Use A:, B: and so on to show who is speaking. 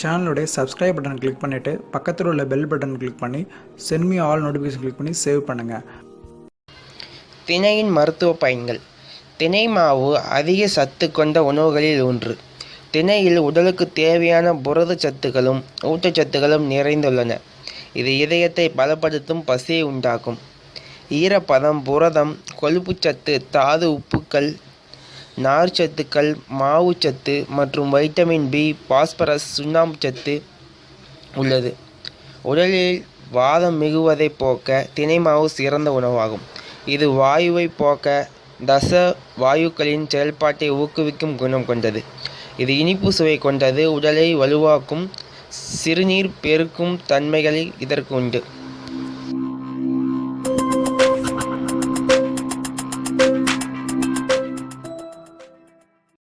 A: சேனலுடைய subscribe button click பண்ணிவிட்டு பக்கத்தில் உள்ள பெல் பட்டன் கிளிக் பண்ணி சென்மி ஆல் நோட்டிஃபிகேஷன் கிளிக் பண்ணி சேவ் பண்ணுங்கள்
B: திணையின் மருத்துவ பயன்கள். திணை மாவு அதிக சத்து கொண்ட உணவுகளில் ஒன்று. திணையில் உடலுக்கு தேவையான புரத சத்துக்களும் ஊட்டச்சத்துக்களும் நிறைந்துள்ளன. இது இதயத்தை பலப்படுத்தும் பசியை உண்டாக்கும். ஈரப்பதம் புரதம் கொழுப்புச்சத்து தாது உப்புக்கள் நார்ச்சத்துக்கள் மாவுச்சத்து மற்றும் வைட்டமின் பி பாஸ்பரஸ் சுண்ணாம்புச்சத்து உள்ளது. உடலில் வாதம் மிகுவதை போக்க தினை மாவு சிறந்த உணவாகும். இது வாயுவை போக்க தச வாயுக்களின் செயல்பாட்டை ஊக்குவிக்கும் குணம் கொண்டது. இது இனிப்பு சுவை கொண்டது உடலை வலுவாக்கும் சிறுநீர் பெருக்கும் தன்மைகளை இதற்கு உண்டு.